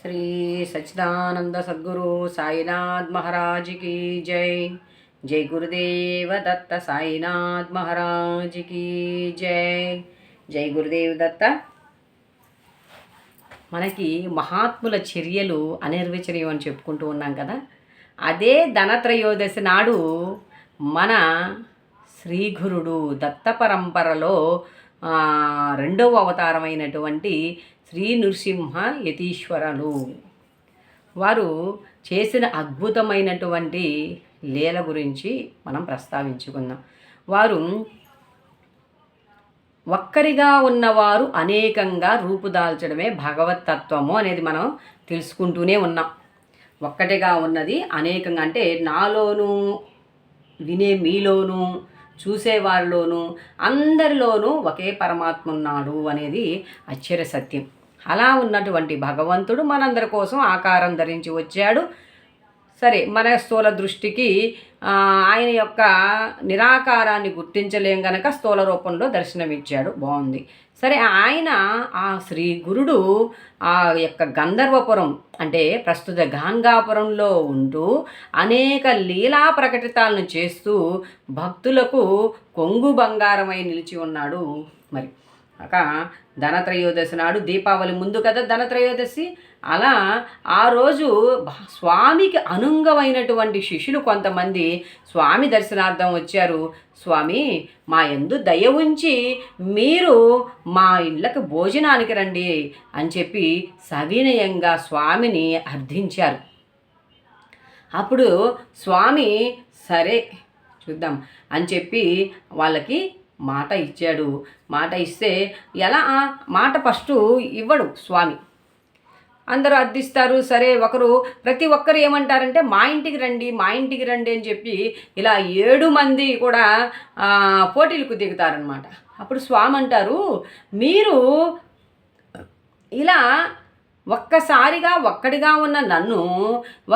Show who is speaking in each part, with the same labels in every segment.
Speaker 1: శ్రీ సచ్చిదానంద సద్గురు సాయినాథ్ మహారాజ్కి జై. జై గురుదేవ దత్త సాయినాథ్ మహారాజుకి జై. జై గురుదేవ్ దత్త. మనకి మహాత్ముల చర్యలు అనిర్వచనీయం అని చెప్పుకుంటూ ఉన్నాం కదా. అదే ధనత్రయోదశి నాడు మన శ్రీగురుడు దత్త పరంపరలో రెండవ అవతారమైనటువంటి శ్రీ నృసింహ యతీశ్వరలు. వారు చేసిన అద్భుతమైనటువంటి లీల గురించి మనం ప్రస్తావించుకుందాం. వారు ఒక్కరిగా ఉన్నవారు అనేకంగా రూపుదాల్చడమే భగవతత్వము అనేది మనం తెలుసుకుంటూనే ఉన్నాం. ఒక్కటిగా ఉన్నది అనేకంగా అంటే నాలోనూ వినే మీలోనూ చూసేవారిలోనూ అందరిలోనూ ఒకే పరమాత్మ ఉన్నాడు అనేది అక్షర సత్యం అలా ఉన్నటువంటి భగవంతుడు మనందరి కోసం ఆకారం ధరించి వచ్చాడు. సరే మన స్థూల దృష్టికి ఆయన యొక్క నిరాకారాన్ని గుర్తించలేం గనక స్థూల రూపంలో దర్శనమిచ్చాడు. బాగుంది. సరే ఆయన ఆ శ్రీ గురుడు ఆ యొక్క గంధర్వపురం అంటే ప్రస్తుత గాంగాపురంలో ఉంటూ అనేక లీలా ప్రకటితాలను చేస్తూ భక్తులకు కొంగు బంగారమై నిలిచి ఉన్నాడు. మరి అక ధనత్రయోదశి నాడు దీపావళి ముందు కదా ధనత్రయోదశి? అలా ఆ రోజు స్వామికి అనుంగమైనటువంటి శిష్యులు కొంతమంది స్వామి దర్శనార్థం వచ్చారు. స్వామి మా ఎందు దయ ఉంచి మీరు మా ఇళ్ళకి భోజనానికి రండి అని చెప్పి సవినయంగా స్వామిని అర్థించారు. అప్పుడు స్వామి సరే చూద్దాం అని చెప్పి వాళ్ళకి మాట ఇచ్చాడు. మాట ఇస్తే ఎలా? మాట ఫస్ట్ ఇవ్వడు స్వామి. అందరూ అర్థిస్తారు. సరే ఒకరు ప్రతి ఒక్కరు ఏమంటారంటే మా ఇంటికి రండి మా ఇంటికి రండి అని చెప్పి ఇలా ఏడు మంది కూడా పోటీలకు దిగుతారనమాట అప్పుడు స్వామి అంటారు మీరు ఇలా ఒక్కసారిగా ఒక్కడిగా ఉన్న నన్ను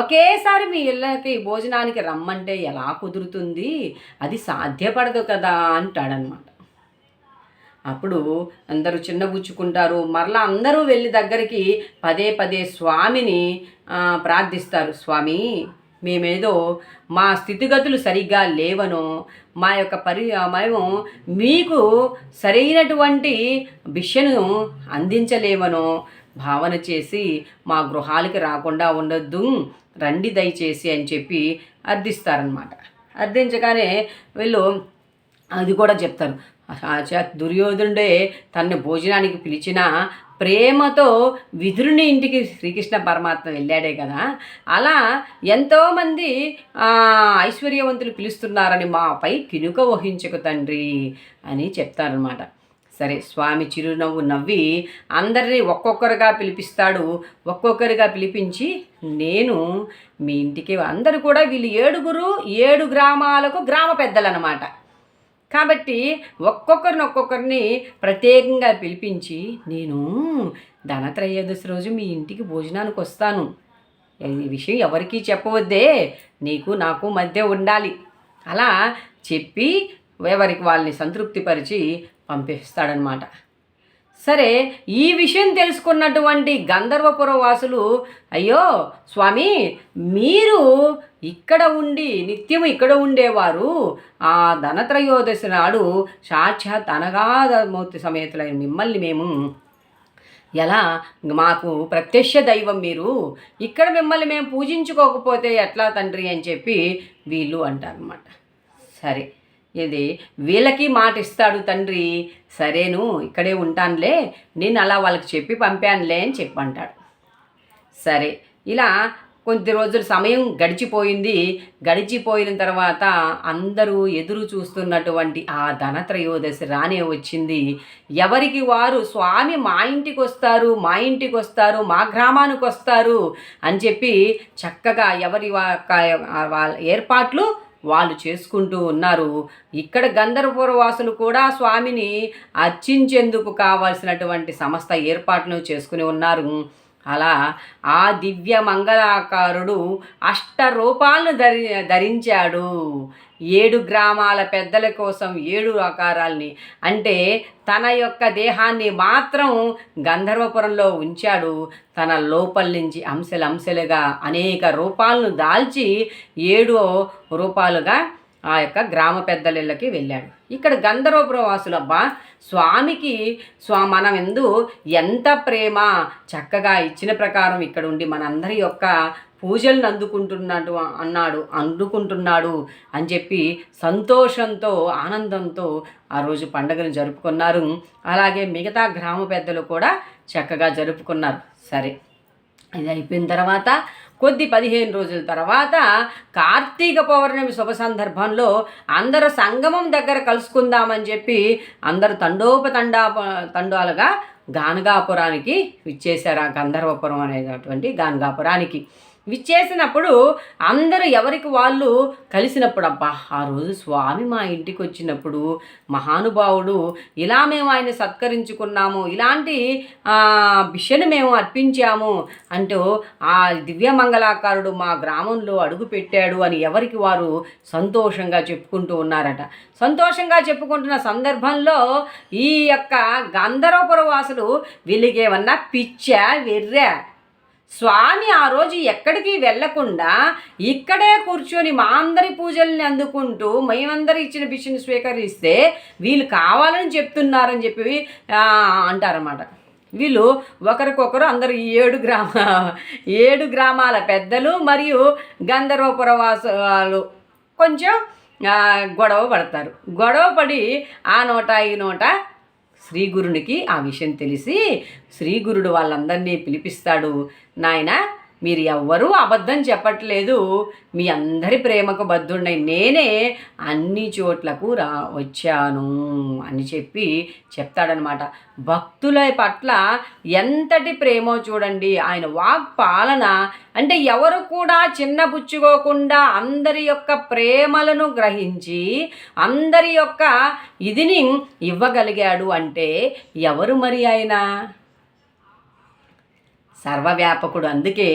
Speaker 1: ఒకేసారి మీ ఇళ్ళకి భోజనానికి రమ్మంటే ఎలా కుదురుతుంది? అది సాధ్యపడదు కదా అంటాడనమాట అప్పుడు అందరూ చిన్నబుచ్చుకుంటారు. మరలా అందరూ వెళ్ళి దగ్గరికి పదే పదే స్వామిని ప్రార్థిస్తారు. స్వామి మేమేదో మా స్థితిగతులు సరిగ్గా లేవనో మా యొక్క పరి మేము మీకు సరైనటువంటి భిక్షను అందించలేమనో భావన చేసి మా గృహాలకి రాకుండా ఉండొద్దు. రండి దయచేసి అని చెప్పి అర్థిస్తారనమాట అర్థించగానే వీళ్ళు అది కూడా చెప్తారు. దుర్యోధనుడే తన్ను భోజనానికి పిలిచిన ప్రేమతో విధురుని ఇంటికి శ్రీకృష్ణ పరమాత్మ వెళ్ళాడే కదా. అలా ఎంతోమంది ఐశ్వర్యవంతులు పిలుస్తున్నారని మాపై కినుక వహించకు తండ్రి అని చెప్తారనమాట సరే స్వామి చిరునవ్వు నవ్వి అందరినీ ఒక్కొక్కరుగా పిలిపిస్తాడు. ఒక్కొక్కరుగా పిలిపించి నేను మీ ఇంటికి అందరూ కూడా వీళ్ళు ఏడుగురు ఏడు గ్రామాలకు గ్రామ పెద్దలన్నమాట. కాబట్టి ఒక్కొక్కరిని ఒక్కొక్కరిని ప్రత్యేకంగా పిలిపించి నేను ధనత్రయోదశి రోజు మీ ఇంటికి భోజనానికి వస్తాను. ఈ విషయం ఎవరికీ చెప్పవద్దే. నీకు నాకు మధ్య ఉండాలి. అలా చెప్పి ఎవరికి వాళ్ళని సంతృప్తిపరిచి పంపిస్తాడనమాట సరే ఈ విషయం తెలుసుకున్నటువంటి గంధర్వపుర వాసులు అయ్యో స్వామి మీరు ఇక్కడ ఉండి నిత్యం ఇక్కడ ఉండేవారు. ఆ ధనత్రయోదశి నాడు సాక్షాత్ అనగాధమూర్తి సమేతులైన మిమ్మల్ని మేము ఎలా మాకు ప్రత్యక్ష దైవం మీరు. ఇక్కడ మిమ్మల్ని మేము పూజించుకోకపోతే ఎట్లా తండ్రి అని చెప్పి వీళ్ళు అంటారనమాట సరే ఇది వీళ్ళకి మాట ఇస్తాడు తండ్రి. సరేను ఇక్కడే ఉంటానులే నేను అలా వాళ్ళకి చెప్పి పంపానులే అని చెప్పి అంటాడు సరే ఇలా కొద్ది రోజులు సమయం గడిచిపోయింది. గడిచిపోయిన తర్వాత అందరూ ఎదురు చూస్తున్నటువంటి ఆ ధనత్రయోదశి రానే వచ్చింది. ఎవరికి వారు స్వామి మా ఇంటికి వస్తారు మా ఇంటికి వస్తారు మా గ్రామానికి వస్తారు అని చెప్పి చక్కగా ఎవరి వాళ్ళ ఏర్పాట్లు వాళ్ళు చేసుకుంటూ ఉన్నారు. ఇక్కడ గంధర్వపురవాసులు కూడా స్వామిని అర్చించేందుకు కావాల్సినటువంటి సమస్త ఏర్పాట్లను చేసుకుని ఉన్నారు. అలా ఆ దివ్య మంగళాకారుడు అష్ట రూపాలను ధరి ధరించాడు. ఏడు గ్రామాల పెద్దల కోసం ఏడు ఆకారాల్ని. అంటే తన యొక్క దేహాన్ని మాత్రం గంధర్వపురంలో ఉంచాడు. తన లోపల నుంచి అంశలంశలుగా అనేక రూపాలను దాల్చి ఏడు రూపాలుగా ఆ యొక్క గ్రామ పెద్దలిళ్ళకి వెళ్ళాడు. ఇక్కడ గంధర్వపురం వాసులు అబ్బా స్వామికి స్వా మనం ఎందు ఎంత ప్రేమ చక్కగా ఇచ్చిన ప్రకారం ఇక్కడ ఉండి మనందరి యొక్క పూజలను అందుకుంటున్నాడు అన్నాడు అందుకుంటున్నాడు అని చెప్పి సంతోషంతో ఆనందంతో ఆ రోజు పండుగను జరుపుకున్నారు. అలాగే మిగతా గ్రామ పెద్దలు కూడా చక్కగా జరుపుకున్నారు. సరే. ఇది అయిపోయిన తర్వాత కొద్ది పదిహేను రోజుల తర్వాత కార్తీక పౌర్ణమి శుభ సందర్భంలో అందరూ సంగమం దగ్గర కలుసుకుందామని చెప్పి అందరూ తండోపతండా తండాలుగా గానగాపురానికి విచ్చేశారు ఆ గంధర్వపురం అనేటటువంటి గానగాపురానికి. విచ్చేసినప్పుడు అందరూ ఎవరికి వాళ్ళు కలిసినప్పుడు అబ్బా ఆ రోజు స్వామి మా ఇంటికి వచ్చినప్పుడు మహానుభావుడు ఇలా మేము ఆయన సత్కరించుకున్నాము ఇలాంటి బిషను మేము అర్పించాము అంటూ ఆ దివ్యమంగళాకారుడు మా గ్రామంలో అడుగు పెట్టాడు అని ఎవరికి వారు సంతోషంగా చెప్పుకుంటూ ఉన్నారట. సంతోషంగా చెప్పుకుంటున్న సందర్భంలో ఈ యొక్క గంధర్వపురవాసులు వీళ్ళకేమన్నా పిచ్చా వెర్రా? స్వామి ఆ రోజు ఎక్కడికి వెళ్ళకుండా ఇక్కడే కూర్చొని మా అందరి పూజల్ని అందుకుంటూ మేమందరి ఇచ్చిన బిషని స్వీకరిస్తే వీళ్ళు కావాలని చెప్తున్నారని చెప్పి అంటారన్నమాట. వీళ్ళు ఒకరికొకరు అందరు ఏడు గ్రామ ఏడు గ్రామాల పెద్దలు మరియు గంధర్వపురవాసాలు కొంచెం గొడవ పడతారు. గొడవ పడి ఆ నోట ఈ నోట శ్రీగురునికి ఆ విషయం తెలిసి శ్రీగురుడు వాళ్ళందరినీ పిలిపిస్తాడు నాయన మీరు ఎవ్వరూ అబద్ధం చెప్పట్లేదు. మీ అందరి ప్రేమకు బద్ధుండై నేనే అన్ని చోట్లకు రా వచ్చాను అని చెప్పి చెప్తాడనమాట. భక్తుల పట్ల ఎంతటి ప్రేమో చూడండి ఆయన వాక్ పాలన అంటే ఎవరు కూడా చిన్నపుచ్చుకోకుండా అందరి యొక్క ప్రేమలను గ్రహించి అందరి యొక్క ఇదిని ఇవ్వగలిగాడు అంటే ఎవరు మరి ఆయన? సర్వవ్యాపకుడు. అందుకే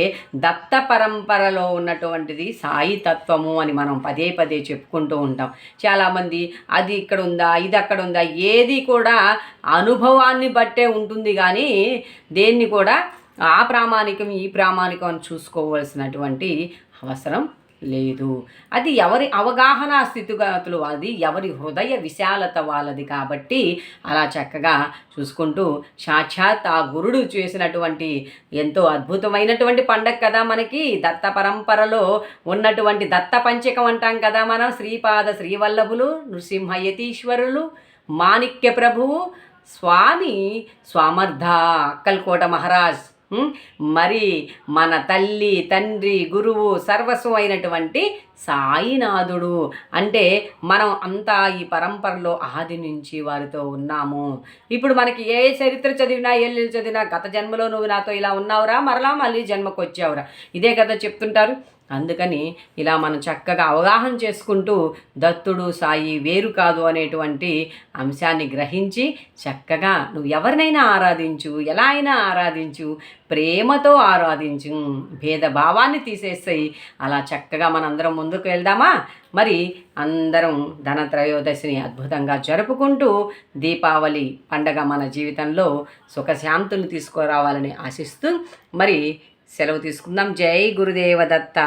Speaker 1: దత్త పరంపరలో ఉన్నటువంటిది సాయి తత్వము అని మనం పదే పదే చెప్పుకుంటూ ఉంటాం. చాలామంది అది ఇక్కడ ఉందా ఇది అక్కడ ఉందా ఏది కూడా అనుభవాన్ని బట్టే ఉంటుంది కానీ దేన్ని కూడా ఆ ప్రామాణికం ఈ ప్రామాణికం అని చూసుకోవాల్సినటువంటి అవసరం లేదు. అది ఎవరి అవగాహన స్థితిగతులు అది ఎవరి హృదయ విశాలత వాళ్ళది కాబట్టి అలా చక్కగా చూసుకుంటూ సాక్షాత్ ఆ గురుడు చేసినటువంటి ఎంతో అద్భుతమైనటువంటి పండగ కదా మనకి. దత్త పరంపరలో ఉన్నటువంటి దత్త పంచకం అంటాం కదా మనం. శ్రీపాద శ్రీవల్లభులు నృసింహయతీశ్వరులు మాణిక్య ప్రభువు స్వామి స్వామర్థ అక్కల్కోట మహారాజ్. మరి మన తల్లి తండ్రి గురువు సర్వస్వం అయినటువంటి సాయినాథుడు. అంటే మనం అంతా ఈ పరంపరలో ఆది నుంచి వారితో ఉన్నాము. ఇప్పుడు మనకి ఏ చరిత్ర చదివినా ఎల్లు చదివినా గత జన్మలో నువ్వు నాతో ఇలా ఉన్నావురా మరలా మళ్ళీ జన్మకు వచ్చావురా ఇదే కదా చెప్తుంటారు. అందుకని ఇలా మనం చక్కగా అవగాహన చేసుకుంటూ దత్తుడు సాయి వేరు కాదు అనేటువంటి అంశాన్ని గ్రహించి చక్కగా నువ్వు ఎవరినైనా ఆరాధించు ఎలా అయినా ఆరాధించు ప్రేమతో ఆరాధించు భేదభావాన్ని తీసేస్తాయి అలా చక్కగా మనందరం ముందుకు వెళ్దామా? మరి అందరం ధనత్రయోదశిని అద్భుతంగా జరుపుకుంటూ దీపావళి పండగ మన జీవితంలో సుఖశాంతులు తీసుకురావాలని ఆశిస్తూ మరి సెలవు తీసుకుందాం. జై గురుదేవ దత్త